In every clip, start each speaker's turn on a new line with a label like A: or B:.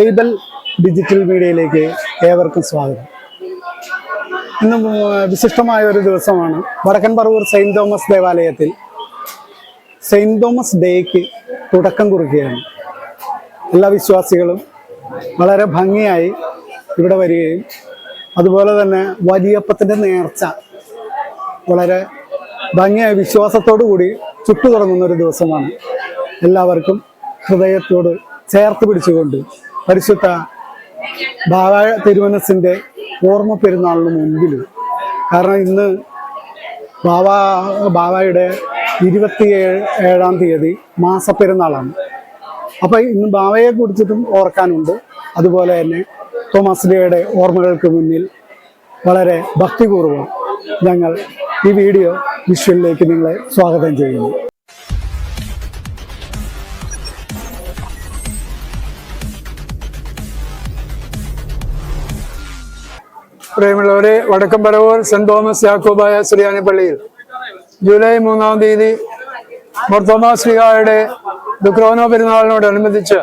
A: Abel digital മീഡിയയിലേക്ക് ഏവർക്കും സ്വാഗതം. ഇന്ന് വിശിഷ്ടമായ ഒരു ദിവസമാണ്. വടക്കൻ പറവൂർ സെയിന്റ് തോമസ് ദേവാലയത്തിൽ സെയിന്റ് തോമസ് ഡേക്ക് തുടക്കം കുറിക്കുകയാണ്. എല്ലാ വിശ്വാസികളും വളരെ ഭംഗിയായി ഇവിടെ വരികയും അതുപോലെ തന്നെ വലിയപ്പത്തിന്റെ നേർച്ച വളരെ ഭംഗിയായ വിശ്വാസത്തോടു കൂടി ചുട്ടു തുടങ്ങുന്ന ഒരു ദിവസമാണ്. എല്ലാവർക്കും ഹൃദയത്തോട് ചേർത്ത് പിടിച്ചുകൊണ്ട് പരിശുദ്ധ ബാബായ തിരുവനസിന്റെ ഓർമ്മ പെരുന്നാളിന് മുൻപിൽ കാരണം ഇന്ന് ബാബാ ബാബായുടെ ഇരുപത്തി ഏഴ് ഏഴാം തീയതി മാസപ്പെരുന്നാളാണ്. അപ്പൊ ഇന്ന് ബാബയെ കുറിച്ചിട്ടും ഓർക്കാനുണ്ട്. അതുപോലെ തന്നെ തോമസ് ലിയുടെ ഓർമ്മകൾക്ക് മുന്നിൽ വളരെ ഭക്തിപൂർവം ഞങ്ങൾ ഈ വീഡിയോ വിഷ്വലിലേക്ക് നിങ്ങളെ സ്വാഗതം ചെയ്യുന്നു.
B: പ്രിയമുള്ളവരെ വടക്കമ്പരവൂർ സെന്റ് തോമസ് യാക്കോബായ സുറിയാനി പള്ളിയിൽ ജൂലൈ മൂന്നാം തീയതി മർത്തോമാ ശ്രീകായുടെ ദുക്രോനോ പെരുന്നാളിനോടനുബന്ധിച്ച്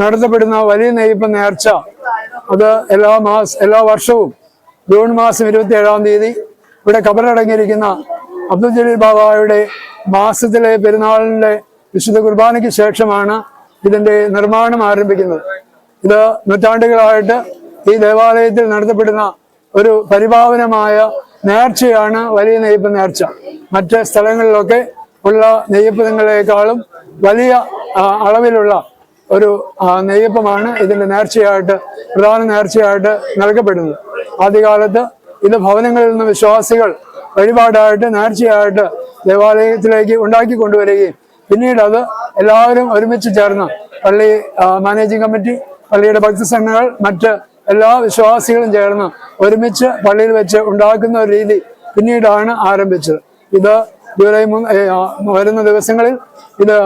B: നടത്തപ്പെടുന്ന വലിയ നെയ്യപ്പ് നേർച്ച. അത് എല്ലാ മാസ എല്ലാ വർഷവും ജൂൺ മാസം ഇരുപത്തി ഏഴാം തീയതി ഇവിടെ കബറടങ്ങിയിരിക്കുന്ന അബ്ദുൽ ജലീൽ ബാബായുടെ മാസത്തിലെ പെരുന്നാളിന്റെ വിശുദ്ധ കുർബാനയ്ക്ക് ശേഷമാണ് ഇതിന്റെ നിർമ്മാണം ആരംഭിക്കുന്നത്. ഇത് നൂറ്റാണ്ടുകളായിട്ട് ഈ ദേവാലയത്തിൽ നടത്തപ്പെടുന്ന ഒരു പരിഭാവനമായ നേർച്ചയാണ് വലിയ നെയ്യപ്പ് നേർച്ച. മറ്റ് സ്ഥലങ്ങളിലൊക്കെ ഉള്ള നെയ്യപ്പങ്ങളെക്കാളും വലിയ അളവിലുള്ള ഒരു നെയ്യപ്പമാണ് ഇതിന്റെ നേർച്ചയായിട്ട് പ്രധാന നേർച്ചയായിട്ട് നൽകപ്പെടുന്നത്. ആദ്യകാലത്ത് ഇത് ഭവനങ്ങളിൽ നിന്ന് വിശ്വാസികൾ വഴിപാടായിട്ട് നേർച്ചയായിട്ട് ദേവാലയത്തിലേക്ക് ഉണ്ടാക്കി കൊണ്ടുവരികയും പിന്നീട് അത് എല്ലാവരും ഒരുമിച്ച് ചേർന്ന് പള്ളി മാനേജിംഗ് കമ്മിറ്റി പള്ളിയുടെ ഭക്തസംഘങ്ങൾ മറ്റ് എല്ലാ വിശ്വാസികളും ചേർന്ന് ഒരുമിച്ച് പള്ളിയിൽ വെച്ച് ഉണ്ടാക്കുന്ന ഒരു രീതി പിന്നീടാണ് ആരംഭിച്ചത്. ഇത് ജൂലൈ മൂന്ന് വരുന്ന ദിവസങ്ങളിൽ ഇത്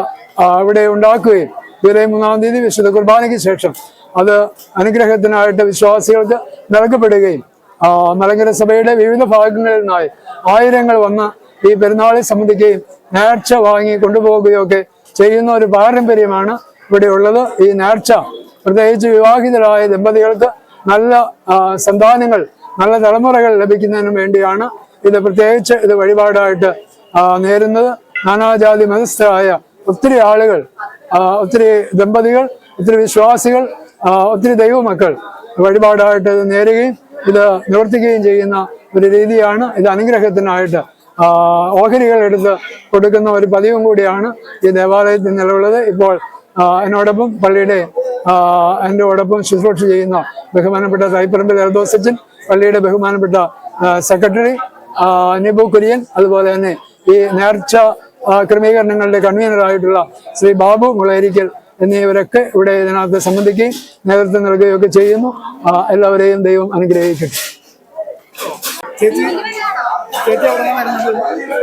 B: അവിടെ ഉണ്ടാക്കുകയും ജൂലൈ മൂന്നാം തീയതി വിശുദ്ധ കുർബാനയ്ക്ക് ശേഷം അത് അനുഗ്രഹത്തിനായിട്ട് വിശ്വാസികൾക്ക് നൽകപ്പെടുകയും മലങ്കര സഭയുടെ വിവിധ ഭാഗങ്ങളിൽ നിന്നായി ആയിരങ്ങൾ വന്ന് ഈ പെരുന്നാളെ സംബന്ധിക്കുകയും നേർച്ച വാങ്ങി കൊണ്ടുപോവുകയും ഒക്കെ ചെയ്യുന്ന ഒരു പാരമ്പര്യമാണ് ഇവിടെയുള്ളത് ഈ നേർച്ച പ്രത്യേകിച്ച് വിവാഹിതരായ ദമ്പതികൾക്ക് നല്ല സന്താനങ്ങൾ നല്ല തലമുറകൾ ലഭിക്കുന്നതിനും വേണ്ടിയാണ് ഇത് പ്രത്യേകിച്ച് ഇത് വഴിപാടായിട്ട് നേരുന്നത്. നാനാജാതി മതസ്ഥരായ ഒത്തിരി ആളുകൾ ഒത്തിരി ദമ്പതികൾ ഒത്തിരി വിശ്വാസികൾ ഒത്തിരി ദൈവമക്കൾ വഴിപാടായിട്ട് ഇത് നേരുകയും ഇത് നിവർത്തിക്കുകയും ചെയ്യുന്ന ഒരു രീതിയാണ്. ഇത് അനുഗ്രഹത്തിനായിട്ട് ഓഹരികൾ എടുത്ത് കൊടുക്കുന്ന ഒരു പതിവും കൂടിയാണ് ഈ ദേവാലയത്തിൽ നിലവിലുള്ളത് ഇപ്പോൾ എന്നോടൊപ്പം പള്ളിയുടെ എന്നോടൊപ്പം ശുശ്രൂഷ ചെയ്യുന്ന ബഹുമാനപ്പെട്ട തൈപ്പറമ്പിൽ എൽദോസച്ചൻ പള്ളിയുടെ ബഹുമാനപ്പെട്ട സെക്രട്ടറി നിബു കുര്യൻ അതുപോലെ തന്നെ ഈ നേർച്ച ക്രമീകരണങ്ങളുടെ കൺവീനറായിട്ടുള്ള ശ്രീ ബാബു മുളയരിക്കൽ എന്നിവരൊക്കെ ഇവിടെ ഇതിനകത്ത് സംബന്ധിക്കുകയും നേതൃത്വം നൽകുകയും ഒക്കെ ചെയ്യുന്നു എല്ലാവരെയും ദൈവം അനുഗ്രഹിക്കട്ടെ.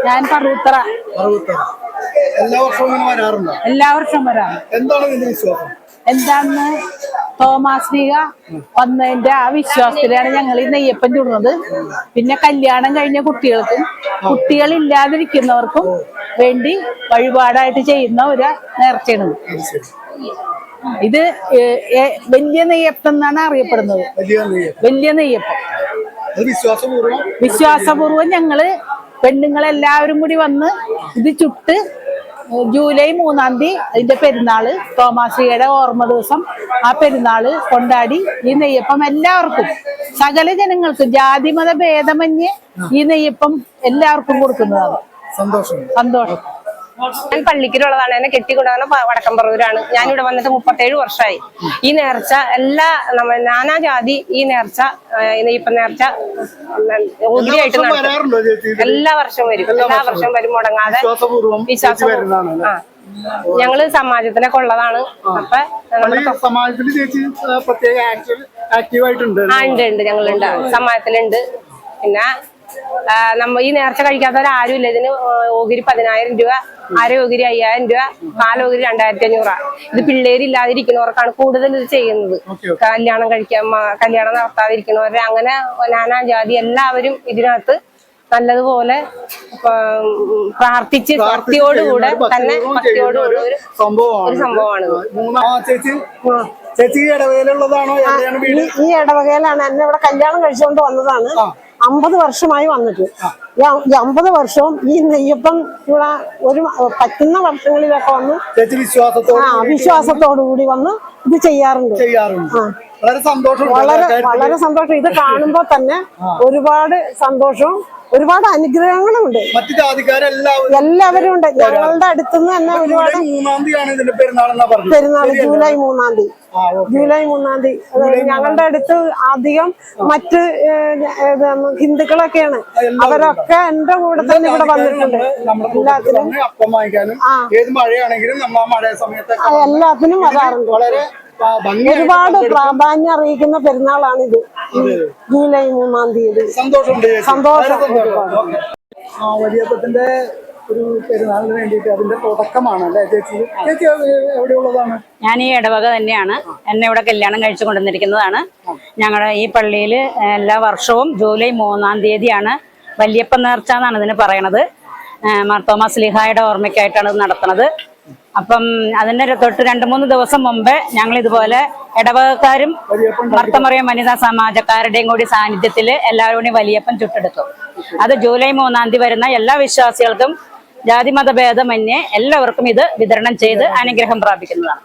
C: ഞാൻ പറൂത്തറ
A: അറുപത്തറ എല്ലാ വർഷവും വരാറുണ്ട്?
C: എല്ലാ വർഷവും വരാം
A: എന്താണ് ഇതിന്റെ വിശ്വാസം?
C: എന്താന്ന്? വന്നതിന്റെ ആ വിശ്വാസത്തിലാണ് ഞങ്ങൾ ഈ നെയ്യപ്പം ചുടുന്നത്. പിന്നെ കല്യാണം കഴിഞ്ഞ കുട്ടികൾക്കും കുട്ടികളില്ലാതിരിക്കുന്നവർക്കും വേണ്ടി വഴിപാടായിട്ട് ചെയ്യുന്ന ഒരു നേർച്ചയാണ് ഇത്. വലിയ നെയ്യപ്പം എന്നാണ് അറിയപ്പെടുന്നത്.
A: വലിയ നെയ്യ്.
C: വലിയ നെയ്യപ്പം. വിശ്വാസപൂർവം ഞങ്ങൾ പെണ്ണുങ്ങളെല്ലാവരും കൂടി വന്ന് ഇത് ചുട്ട് ജൂലൈ മൂന്നാം തീയതി അതിന്റെ പെരുന്നാൾ തോമാശ്രീയുടെ ഓർമ്മ ദിവസം. ആ പെരുന്നാൾ കൊണ്ടാടി ഈ നെയ്യപ്പം എല്ലാവർക്കും സകല ജനങ്ങൾക്കും ജാതിമത ഭേദമന്യേ ഈ നെയ്യപ്പം എല്ലാവർക്കും കൊടുക്കുന്നതാണ്.
A: സന്തോഷം.
C: സന്തോഷം.
D: ഞാൻ പള്ളിക്കലുള്ളതാണ്. എന്നെ കെട്ടിക്കൊണ്ടുവന്ന വടക്കമ്പറൂരാണ് ഞാൻ ഇവിടെ വന്നിട്ട് മുപ്പത്തേഴ് വർഷമായി ഈ നേർച്ച എല്ലാ നമ്മൾ നാനാ ജാതി ഈ നേർച്ച ഇപ്പൊ നേർച്ച നടത്തും? എല്ലാ വർഷവും വരും. എല്ലാ വർഷവും. വരും. മുടങ്ങാതെ
A: വിശ്വാസപൂർവം
D: ആ. ഞങ്ങൾ സമാജത്തിനൊക്കെ ഉള്ളതാണ് അപ്പൊ
A: സമാജത്തിൽ ചേച്ചി ആ, പ്രത്യേക ആക്റ്റീവ് ആയിട്ടുണ്ട്
D: ആ ഉണ്ട് ഉണ്ട്. ഞങ്ങളുണ്ട്. സമാജത്തിലുണ്ട്. പിന്നെ നമ്മ ഈ നേർച്ച കഴിക്കാത്തവരാരും ഇല്ല ഇതിന് ഓഗിരി പതിനായിരം രൂപ അര ഓഗിരി അയ്യായിരം രൂപ നാലോഗിരി രണ്ടായിരത്തി അഞ്ഞൂറ ഇത് പിള്ളേരില്ലാതിരിക്കുന്നവർക്കാണ് കൂടുതൽ ഇത് ചെയ്യുന്നത്. കല്യാണം കഴിക്കാൻ കല്യാണം നടത്താതിരിക്കുന്നവരെ അങ്ങനെ നാനാ ജാതി എല്ലാവരും ഇതിനകത്ത് നല്ലതുപോലെ പ്രാർത്ഥിച്ച് ഭക്തിയോടുകൂടെ തന്നെ ഭക്തിയോടുകൂടെ ഒരു
A: സംഭവമാണ് ചേച്ചി ഈ
E: ഈ ഇടവകയിലാണ്. എന്നെ ഇവിടെ കല്യാണം കഴിച്ചുകൊണ്ട് വന്നതാണ്. അമ്പത് വർഷമായി വന്നിട്ട്. ഈ അമ്പത് വർഷവും ഈ നെയ്യപ്പം ഇവിടെ ഒരു പറ്റുന്ന വർഷങ്ങളിലൊക്കെ വന്ന്
A: വിശ്വാസത്തോടെ
E: വിശ്വാസത്തോടു കൂടി വന്ന് ഇത് ചെയ്യാറുണ്ട്.
A: വളരെ സന്തോഷം
E: വളരെ വളരെ സന്തോഷം. ഇത് കാണുമ്പോൾ തന്നെ ഒരുപാട് സന്തോഷവും ഒരുപാട് അനുഗ്രഹങ്ങളും ഉണ്ട്.
A: മറ്റു ജാതിക്കാരെല്ലാവരും
E: എല്ലാവരും ഉണ്ട് ഞങ്ങളുടെ അടുത്തുനിന്ന് തന്നെ ഒരുപാട് പെരുന്നാൾ ജൂലൈ മൂന്നാം തീയതി. ജൂലൈ മൂന്നാം തീയതി. ഞങ്ങളുടെ അടുത്ത് അധികം മറ്റ് ഹിന്ദുക്കളൊക്കെയാണ്. അവരൊക്കെ എന്റെ കൂടെ തന്നെ ഇവിടെ വന്നിട്ടുണ്ട്. എല്ലാത്തിനും വരാറുണ്ട്. ഒരുപാട് പ്രാധാന്യം അറിയിക്കുന്ന പെരുന്നാളാണിത് ഇത്. ജൂലൈ മൂന്നാം തീയതി. സന്തോഷം.
A: സന്തോഷം. ഒരു പെരുന്നാളിന് വേണ്ടിയിട്ട് അതിന്റെ തുടക്കമാണ് അല്ലേ ചേച്ചി? ചേച്ചി എവിടെയുള്ളതാണ്?
F: ഞാൻ ഈ ഇടവക തന്നെയാണ്. എന്നെ ഇവിടെ കല്യാണം കഴിച്ചു കൊണ്ടുവന്നിരിക്കുന്നതാണ്. ഞങ്ങളുടെ ഈ പള്ളിയിൽ എല്ലാ വർഷവും ജൂലൈ മൂന്നാം തീയതിയാണ് വല്യപ്പ നേർച്ച എന്നാണ് ഇതിന് പറയണത്. മാർത്തോമാ സ്ലിഹായുടെ ഓർമ്മയ്ക്കായിട്ടാണ് ഇത് നടത്തുന്നത് അപ്പം അതിന്റെ തൊട്ട് രണ്ട് മൂന്ന് ദിവസം മുമ്പേ ഞങ്ങൾ ഇതുപോലെ ഇടവകക്കാരും ഭർത്തമറിയ വനിതാ സമാജക്കാരുടെയും കൂടി സാന്നിധ്യത്തിൽ എല്ലാവരും കൂടി വലിയപ്പൻ ചുട്ടെടുത്തു. അത് ജൂലൈ മൂന്നാം തീയതി വരുന്ന എല്ലാ വിശ്വാസികൾക്കും ജാതിമത ഭേദമന്യേ എല്ലാവർക്കും ഇത് വിതരണം ചെയ്ത് അനുഗ്രഹം പ്രാപിക്കുന്നതാണ്.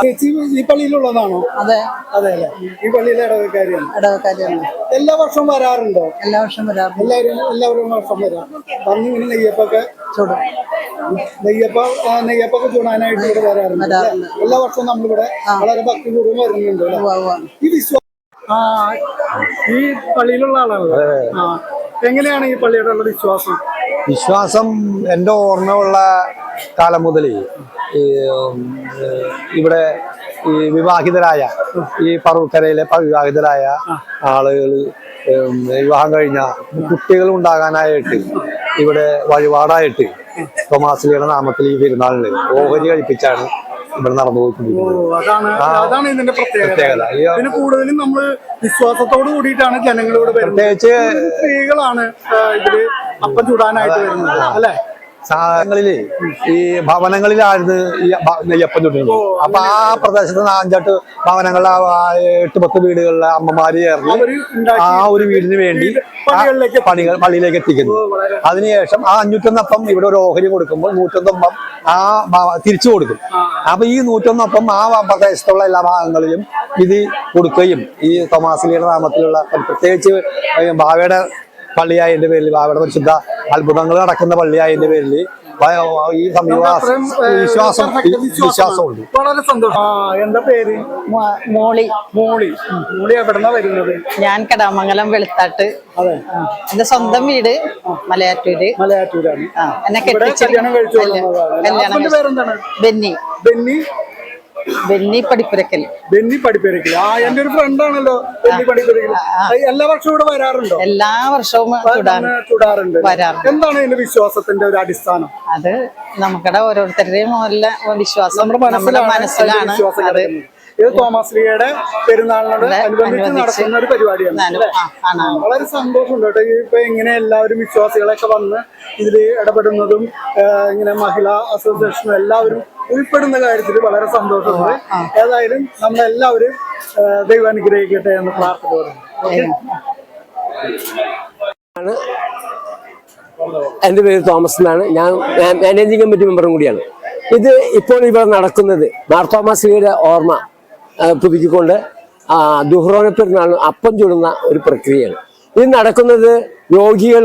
A: ചേച്ചി ഈ പള്ളിയിലുള്ളതാണോ?
G: അതെ.
A: അതെ അല്ലേ? ഈ പള്ളിയിലെ ഇടവക്കാരിയാണ്.
G: ഇടവക്കാരിയാണ്.
A: എല്ലാ വർഷവും വരാറുണ്ടോ?
G: എല്ലാ വർഷവും വരാറുണ്ട്.
A: എല്ലാവരും എല്ലാവരും വർഷം വരാം. വന്ന് ഇങ്ങനെ നെയ്യപ്പൊക്കെ?
G: ചൂടും.
A: നെയ്യപ്പ നെയ്യപ്പൊക്കെ ചൂടാനായിട്ട് ഇവിടെ വരാറുണ്ട് എല്ലാ വർഷവും നമ്മളിവിടെ വളരെ ഭക്തിപൂർവം വരുന്നുണ്ട്? ഈ വിശ്വാസം ആ ഈ പള്ളിയിലുള്ള ആളാണല്ലോ. ആ. എങ്ങനെയാണ് ഈ പള്ളിയുടെ ഉള്ള വിശ്വാസം?
H: വിശ്വാസം എന്റെ ഓർമ്മയുള്ള കാലം മുതൽ ഇവിടെ ഈ വിവാഹിതരായ ഈ പറവക്കരയിലെ വിവാഹിതരായ ആളുകൾ വിവാഹം കഴിഞ്ഞ കുട്ടികൾ ഉണ്ടാകാനായിട്ട് ഇവിടെ വഴിപാടായിട്ട് തോമാസ്ലിയുടെ നാമത്തിൽ ഈ പെരുന്നാളിന് ഓഹരി കഴിപ്പിച്ചാണ് ഇവിടെ നടന്നു പോയിക്കൊണ്ടിരിക്കുന്നത്.
A: പ്രത്യേകത. കൂടുതലും നമ്മൾ വിശ്വാസത്തോട് കൂടിയിട്ടാണ് വരുന്നത്.
H: പ്രത്യേകിച്ച്
A: സ്ത്രീകളാണ് ഇതിൽ അപ്പം ചൂടാനായിട്ട് വരുന്നത് അല്ലെ?
H: സാധനങ്ങളിൽ ഈ ഭവനങ്ങളിലായിരുന്നു ഈ നെയ്യപ്പം ചുട്ടുന്നത് അപ്പൊ ആ പ്രദേശത്ത് നാഞ്ചാട്ട് ഭവനങ്ങളിലെ എട്ട് പത്ത് വീടുകളിലെ അമ്മമാര് ചേർന്ന് ആ ഒരു വീടിന് വേണ്ടി പണികൾ പള്ളിയിലേക്ക് എത്തിക്കുന്നു. അതിനുശേഷം ആ അഞ്ഞൂറ്റൊന്നപ്പം ഇവിടെ ഒരു ഓഹരി കൊടുക്കുമ്പോൾ നൂറ്റൊന്നപ്പം ആ തിരിച്ചു കൊടുക്കും. അപ്പൊ ഈ നൂറ്റൊന്നപ്പം ആ പ്രദേശത്തുള്ള എല്ലാ ഭാഗങ്ങളിലും ഇത് കൊടുക്കുകയും ഈ തോമാസിലിയുടെ നാമത്തിലുള്ള പ്രത്യേകിച്ച് ഭാവയുടെ പള്ളിയായതിന്റെ പേരിൽ അവിടെ പരിശുദ്ധ അത്ഭുതങ്ങൾ നടക്കുന്ന പള്ളിയായതിന്റെ പേരിൽ ഈ
A: സമീപം
H: വിശ്വാസം വിശ്വാസമുണ്ട്.
A: വളരെ സന്തോഷം. എന്താ പേര്?
G: മോളി.
A: മോളി. മോളി എവിടെന്നാ വരുന്നത്?
G: ഞാൻ കടാമംഗലം വെളുത്താട്ട്.
A: അതെ.
G: എന്റെ സ്വന്തം വീട് മലയാറ്റൂര്.
A: മലയാറ്റൂരാണ്.
G: എന്നെ കെട്ടിച്ചു
A: കല്യാണം കഴിച്ചു
G: ബെന്നി.
A: ബെന്നി?
G: ബെന്നി പടിപ്പുരക്കൽ.
A: ബെന്നി പഠിപ്പിരക്കില്ല ആ എന്റെ ഒരു ഫ്രണ്ട് ആണല്ലോ ബെന്നി എല്ലാ വർഷവും ഇവിടെ വരാറുണ്ടോ?
G: എല്ലാ വർഷവും
A: ചൂടാറുണ്ട്.
G: വരാറുണ്ട്.
A: എന്താണ് ഇതിന്റെ വിശ്വാസത്തിന്റെ ഒരു അടിസ്ഥാനം?
G: അത് നമുക്കടെ ഓരോരുത്തരുടെയും വിശ്വാസം
A: നമ്മുടെ മനസ്സിലാണ്
G: അത്.
A: ഇത് തോമാശ്രീയുടെ പെരുന്നാളിനോട് അനുബന്ധിച്ച് നടക്കുന്ന ഒരു പരിപാടിയാണ്. വളരെ സന്തോഷമുണ്ട് കേട്ടോ. ഇപ്പൊ ഇങ്ങനെ എല്ലാവരും വിശ്വാസികളൊക്കെ വന്ന് ഇതിൽ ഇടപെടുന്നതും ഇങ്ങനെ മഹിളാ അസോസിയേഷനും എല്ലാവരും ഉൾപ്പെടുന്ന കാര്യത്തിൽ വളരെ സന്തോഷമുണ്ട്. ഏതായാലും നമ്മളെല്ലാവരും ദൈവം അനുഗ്രഹിക്കട്ടെ എന്ന് പ്രാർത്ഥന
I: എന്റെ പേര് തോമസ് എന്നാണ്. ഞാൻ മാനേജിംഗ് കമ്മിറ്റി മെമ്പറും കൂടിയാണ്. ഇത് ഇപ്പോൾ ഇവിടെ നടക്കുന്നത് മാർത്തോമാസിയുടെ ഓർമ്മ പുതുക്കിക്കൊണ്ട് ആ, ദുഹ്റോന പെരുന്നാൾ അപ്പം ചുടുന്ന ഒരു പ്രക്രിയയാണ്. ഇത് നടക്കുന്നത് രോഗികൾ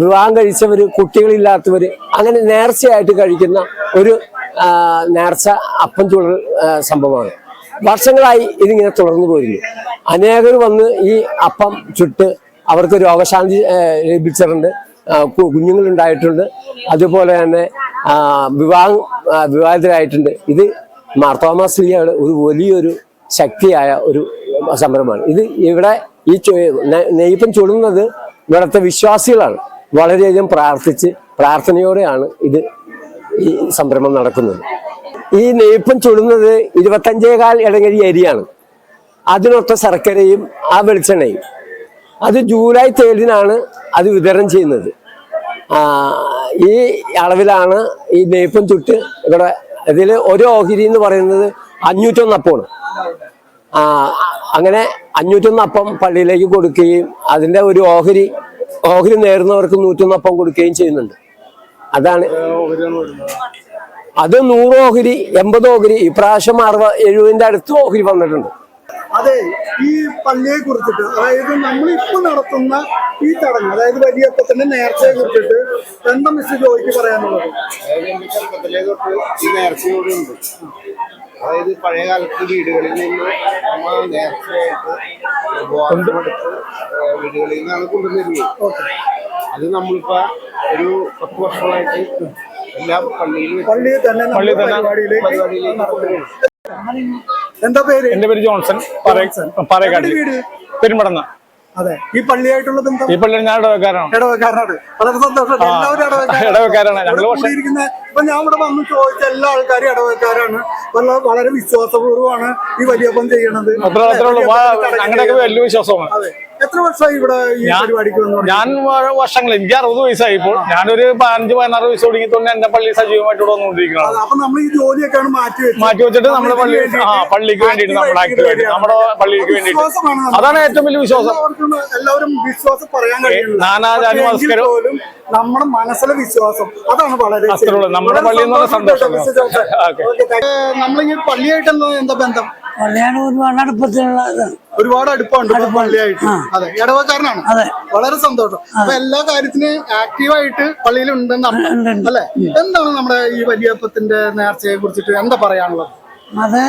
I: വിവാഹം കഴിച്ചവർ കുട്ടികളില്ലാത്തവർ അങ്ങനെ നേർച്ചയായിട്ട് കഴിക്കുന്ന ഒരു നേർച്ച അപ്പം ചുടൽ സംഭവമാണ്. വർഷങ്ങളായി ഇതിങ്ങനെ തുടർന്നു പോയിരുന്നു. അനേകർ വന്ന് ഈ അപ്പം ചുട്ട് അവർക്ക് രോഗശാന്തി ലഭിച്ചിട്ടുണ്ട്. കുഞ്ഞുങ്ങളുണ്ടായിട്ടുണ്ട്. അതുപോലെ തന്നെ വിവാഹം വിവാഹിതരായിട്ടുണ്ട്. ഇത് മാർത്തോമാസ്ലിയുടെ ഒരു വലിയൊരു ശക്തിയായ ഒരു സംരംഭമാണ്. ഇത് ഇവിടെ ഈ നെയ്യപ്പം ചുടുന്നത് ഇവിടുത്തെ വിശ്വാസികളാണ്. വളരെയധികം പ്രാർത്ഥിച്ച് പ്രാർത്ഥനയോടെയാണ് ഇത് ഈ സംരംഭം നടക്കുന്നത്. ഈ നെയ്പ്പം ചുടുന്നത് ഇരുപത്തഞ്ചേകാൽ ഇടങ്ങഴി അരിയാണ്. അതിനൊത്ത ശർക്കരയും ആ വെളിച്ചെണ്ണയും. അത് ജൂലൈ തേഴിനാണ് അത് വിതരണം ചെയ്യുന്നത്. ഈ അളവിലാണ് ഈ നെയ്പ്പം ചുട്ട് ഇവിടെ ഇതിൽ ഒരു ഓഹരി എന്ന് പറയുന്നത് അഞ്ഞൂറ്റൊന്ന് അപ്പമാണ് ആ, അങ്ങനെ അഞ്ഞൂറ്റൊന്ന് അപ്പം പള്ളിയിലേക്ക് കൊടുക്കുകയും അതിന്റെ ഒരു ഓഹരി ഓഹരി നേരുന്നവർക്ക് നൂറ്റൊന്ന് അപ്പം കൊടുക്കുകയും ചെയ്യുന്നുണ്ട്. അതാണ് അത് നൂറ് ഓഹരി എൺപത് ഓഹരി ഇപ്രാവശ്യം അറുപത് എഴുപതിന്റെ അടുത്ത് ഓഹരി വന്നിട്ടുണ്ട്.
A: അതെ ഈ പള്ളിയെ കുറിച്ചിട്ട് അതായത് നമ്മൾ ഇപ്പൊ നടത്തുന്ന ഈ ചടങ്ങ് അതായത് വലിയപ്പത്തിന്റെ നേർച്ചയെ കുറിച്ചിട്ട് എന്താ മിസ് ജോയിക്ക് പറയാനുള്ളത്?
J: അതായത് പഴയ കാലത്ത് വീടുകളിൽ നിന്ന് നമ്മൾ നേർച്ചയായിട്ട് വീടുകളിൽ നിന്നാണ് കൊണ്ടുവന്നിരുന്നത് അത് നമ്മളിപ്പോ ഒരു പത്ത് വർഷമായിട്ട് എല്ലാ പള്ളിയിലും വെച്ച്
A: പള്ളിയിൽ തന്നെ നമ്മൾ
K: പള്ളിയിൽ തന്നെ
A: പരിപാടിയിലേക്ക്
J: പരിപാടിയിലേക്ക് കൊണ്ടുവരുന്നു
A: എന്താ പേര്?
K: എന്റെ പേര് ജോൺസൺ.
A: വീട്?
K: പെരുമ്പടന്ന.
A: അതെ. ഈ പള്ളിയായിട്ടുള്ള ബന്ധം
K: ഈ പള്ളിയിൽ ഞാൻ ഇടവക്കാരാണ്.
A: ഇടവക്കാരനാണ് വളരെ സന്തോഷം. എല്ലാവരും ഇടവക്കാരാണ്.
K: ഞങ്ങൾ ഞങ്ങൾ
A: ഇവിടെ
K: പക്ഷേ-
A: കൂടിയിരിക്കുന്ന ഇപ്പൊ ഞാൻ ഇവിടെ വന്ന് ചോദിച്ച എല്ലാ ആൾക്കാരും ഇടവക്കാരാണ്. വളരെ വളരെ വിശ്വാസപൂർവമാണ് ഈ വലിയപ്പം ചെയ്യണത്.
K: അത്ര അത്രേ ഉള്ളൂ.
A: വലിയപ്പത്തിന്റെ
K: ഞങ്ങളുടെയൊക്കെ വലിയ വിശ്വാസമാണ്.
A: അതെ. എത്ര വർഷമായി ഇവിടെ ഈ
K: ഞാൻ-
A: പരിപാടിക്ക് വന്നു
K: ഞാൻ വ- വർഷങ്ങൾ എനിക്ക് അറുപത് വയസ്സായി ഇപ്പോൾ. ഞാനൊരു പതിനഞ്ച് പതിനാറ് വയസ്സ് തുടങ്ങി തന്നെ എന്റെ പള്ളി സജീവമായിട്ട് ഇവിടെ വന്നുകൊണ്ടിരിക്കുന്നത്
A: അപ്പൊ നമ്മൾ ഈ ജോലിയൊക്കെയാണ് മാറ്റി വെച്ചത്.
K: മാറ്റി വെച്ചിട്ട് നമ്മുടെ പള്ളി ആ പള്ളിക്ക് വേണ്ടിയിട്ട് നമ്മുടെ ആക്ടിവ് വേണ്ടി നമ്മുടെ പള്ളിക്ക് വേണ്ടിയിട്ട്.
A: വിശ്വാസമാണ് നമുക്ക്.
K: അതാണ് ഏറ്റവും വലിയ വിശ്വാസം.
A: എല്ലാവർക്കും എല്ലാവരും വിശ്വാസം പറയാൻ കഴിയില്ല
K: നാനാജാതി മസ്കരം
A: പോലും നമ്മുടെ മനസ്സിലെ വിശ്വാസം അതാണ് വളരെ.
K: നമ്മുടെ പള്ളി എന്ന് പറഞ്ഞ
A: സന്തോഷം. ഈ പള്ളിയായിട്ട് എന്താ ബന്ധം?
G: പള്ളിയാണ് ഒരുപാട് അടുപ്പത്തിലുള്ള ഇതാണ്.
A: ഒരുപാട് അടുപ്പമുണ്ട്. പള്ളിയായിട്ട്. അതെ. ഇടവക്കാരനാണ്. വളരെ സന്തോഷം. അപ്പൊ എല്ലാ കാര്യത്തിനും ആക്റ്റീവായിട്ട് പള്ളിയിൽ ഉണ്ടെന്ന് അല്ലേ? എന്താണ് നമ്മുടെ ഈ വലിയപ്പത്തിന്റെ നേർച്ചയെ കുറിച്ചിട്ട് എന്താ പറയാനുള്ളത്?
G: അത്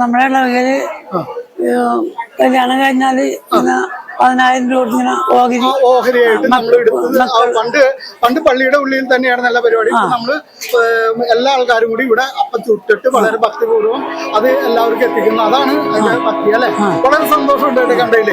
G: നമ്മുടെ ഇടവകയിൽ കല്യാണം കഴിഞ്ഞാൽ പതിനായിരം രൂപ ഇങ്ങനെ ഓഹരി
A: ഓഹരിയായിട്ട് നമ്മൾ എടുത്തത് ആ പണ്ട് പണ്ട് പള്ളിയുടെ ഉള്ളിൽ തന്നെയാണ് നല്ല പരിപാടി. നമ്മൾ എല്ലാ ആൾക്കാരും കൂടി ഇവിടെ അപ്പം ചുട്ടിട്ട് വളരെ ഭക്തിപൂർവം അത് എല്ലാവർക്കും എത്തിക്കുന്നു. അതാണ് അതിന്റെ ഭക്തി അല്ലെ? വളരെ സന്തോഷമുണ്ട് കണ്ടതിൽ.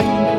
A: Bye.